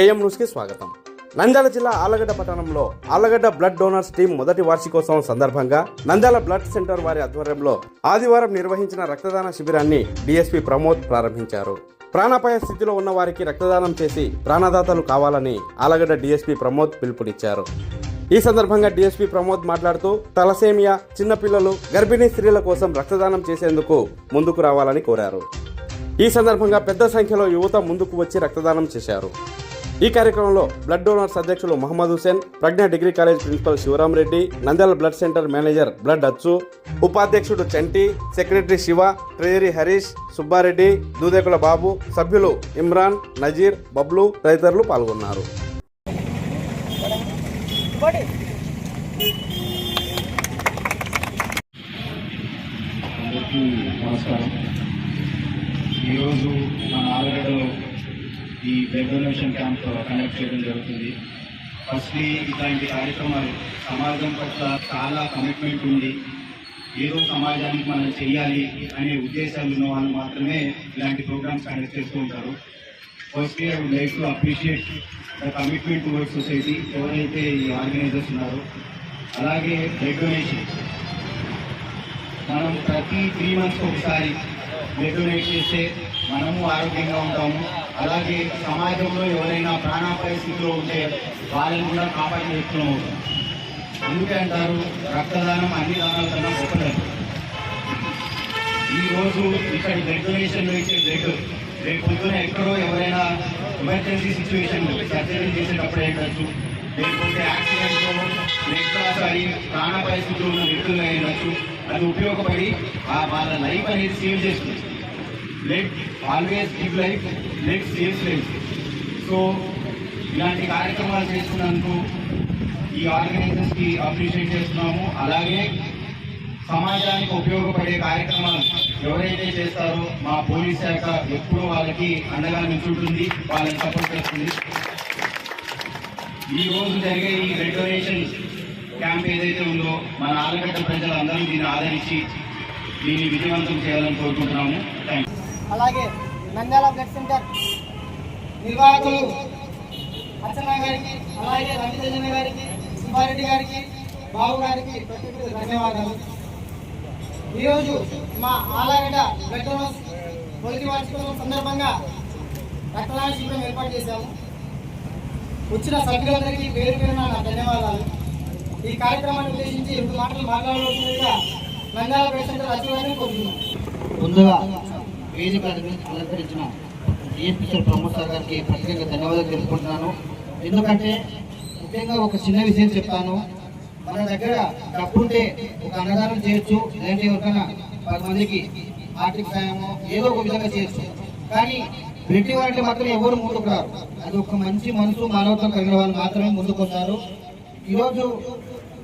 AM న్యూస్కి స్వాగతం. నంద్యాల జిల్లా ఆలగడ్డ పట్టణంలో ఆలగడ్డ బ్లడ్ డోనర్స్ టీం మొదటి వార్షికోత్సవం సందర్భంగా నంద్యాల బ్లడ్ సెంటర్ వారి ఆధ్వర్యంలో ఆదివారం నిర్వహించిన రక్తదాన శిబిరాన్ని డీఎస్పీ ప్రమోద్ ప్రారంభించారు. ప్రాణాపాయ స్థితిలో ఉన్న వారికి రక్తదానం చేసి ప్రాణదాతలు కావాలని ఆలగడ్డ డీఎస్పీ ప్రమోద్ పిలుపునిచ్చారు. ఈ సందర్భంగా డిఎస్పి ప్రమోద్ మాట్లాడుతూ తలసేమియా చిన్నపిల్లలు గర్భిణీ స్త్రీల కోసం రక్తదానం చేసేందుకు ముందుకు రావాలని కోరారు. ఈ సందర్భంగా పెద్ద సంఖ్యలో యువత ముందుకు వచ్చి రక్తదానం చేశారు. ఈ కార్యక్రమంలో బ్లడ్ డోనర్స్ అధ్యక్షులు Mohammed Hussain Pragna degree college principal Sivaram Reddy Nandyal blood centre manager blood Achu ఉపాధ్యక్షుడు చంటి సెక్రటరీ శివ ట్రెజరీ హరీష్ సుబ్బారెడ్డి దూదేకుల బాబు సభ్యులు ఇమ్రాన్ నజీర్ బబ్లు తదితరులు పాల్గొన్నారు. నమస్కారం. ఈరోజు మన ఆలగడ్డలో ఈ బ్లడ్ డొనేషన్ క్యాంప్ కండక్ట్ చేయడం జరుగుతుంది. ఫస్ట్లీ ఇట్లాంటి కార్యక్రమాలు సమాజం పట్ల చాలా కమిట్మెంట్ ఉంది. ఏదో సమాజానికి మనం చేయాలి అనే ఉద్దేశాలు ఉన్న వాళ్ళు మాత్రమే ఇలాంటి ప్రోగ్రామ్స్ కండక్ట్ చేస్తూ ఉంటారు. Firstly I would like to appreciate the commitment toward society ఎవరైతే ఈ ఆర్గనైజర్స్ ఉన్నారో అలాగే బ్లడ్ డొనేషన్ మనం ప్రతి త్రీ మంత్స్ ఒకసారి బ్లడ్ చేస్తే మనము ఆరోగ్యంగా ఉంటాము. అలాగే సమాజంలో ఎవరైనా ప్రాణాపాయ స్థితిలో ఉంటే వాళ్ళని కూడా కాపాడి వ్యక్తులు అవుతాం అందుకే అంటారు రక్తదానం అన్ని దానాల కన్నా గొప్పదని ఈరోజు ఇక్కడ బ్లడ్ డొనేషన్ ఇచ్చే బ్లడ్ రేపు పొద్దున ఎక్కడో ఎవరైనా ఎమర్జెన్సీ సిచ్యువేషన్ సర్జరీ చేసేటప్పుడు ఏంటచ్చు లేకపోతే యాక్సిడెంట్ లేకపోతే ప్రాణ పరిస్థితులు ఉన్న వ్యక్తులు అయినచ్చు అది ఉపయోగపడి ఆ వాళ్ళ లైఫ్ అనేది సేవ్ చేస్తుంది. Let always give life let saves life so ఇలాంటి కార్యక్రమాలు చేస్తున్నందుకు ఈ ఆర్గనైజర్స్కి అప్రిషియేట్ చేస్తున్నాము. అలాగే సమాజానికి ఉపయోగపడే కార్యక్రమాలు ఎవరైతే చేస్తారో మా పోలీస్ శాఖ ఎప్పుడూ వాళ్ళకి అండగా నిల్చుంటుంది వాళ్ళని సపోర్ట్ చేస్తుంది. ఈ రోజు జరిగే ఈ బ్లడ్ డొనేషన్ క్యాంప్ ఏదైతే ఉందో మన ఆలగడ్డ ప్రజలందరూ దీన్ని ఆదరించి దీన్ని విజయవంతం చేయాలని కోరుకుంటున్నాము. థ్యాంక్ అలాగే నంద్యాల బ్లడ్ సెంటర్ నిర్వాహకులు అర్చన గారికి అలాగే రవితేజన గారికి సుబ్బారెడ్డి గారికి బాబు గారికి ధన్యవాదాలు. ఈరోజు మా ఆలగడ్డ బ్లడ్ డోనర్స్ మొదటి వార్షికోత్సవం సందర్భంగా రక్తదాన శిబిరం ఏర్పాటు చేశాము. వచ్చిన సభ్యులందరికీ పేరు పేరున నా ధన్యవాదాలు. ఈ కార్యక్రమాన్ని ఉద్దేశించి రెండు మాటలు మాట్లాడవలసిందిగా నంద్యాల బ్లడ్ సెంటర్ కోరుతున్నాం. ముందుగా వేదిక అలంకరించిన డిఎస్పీ సార్ ప్రమోద్ సార్ గారికి ప్రత్యేకంగా ధన్యవాదాలు తెలుపుకుంటున్నాను. ఎందుకంటే ముఖ్యంగా ఒక చిన్న విషయం చెప్తాను. మన దగ్గర డబ్బు ఉంటే ఒక అన్నదానం చేయొచ్చు లేదంటే ఎవరికైనా పది మందికి ఆర్థిక సాయమో ఏదో ఒక విధంగా చేయొచ్చు. కానీ బ్రిటిష్ వాటిని మాత్రం ఎవరు ముందుకు రారు. అది ఒక మంచి మనసు మానవత్వం కలిగిన వాళ్ళు మాత్రమే ముందుకు వస్తారు. ఈరోజు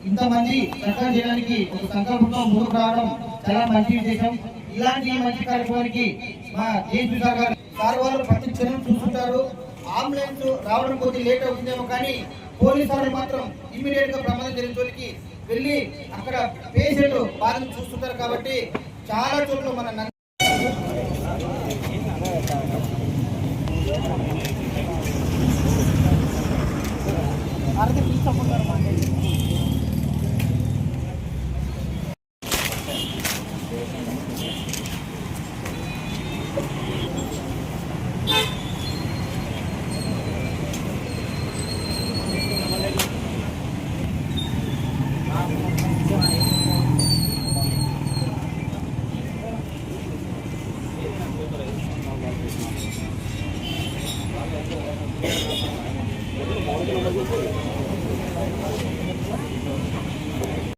ఇంతమంది చట్టం చేయడానికి ఒక సంకల్పంతో ముందుకు రావడం చాలా మంచి విశేషం. ఇలాంటి మంచి కార్యక్రమానికి మా జేపీ సార్ గారు సార్ వాళ్ళు ప్రతి చర్యలు చూస్తుంటారు. అంబులెన్స్ రావడం కొద్దిగా లేట్ అవుతుందేమో కానీ పోలీసు వాళ్ళు మాత్రం ఇమీడియట్గా ప్రమాదం జరిగిన వెళ్ళి అక్కడ పేషెంట్ బాధను చూస్తుంటారు కాబట్టి చాలా చోట్ల మన Vamos lá.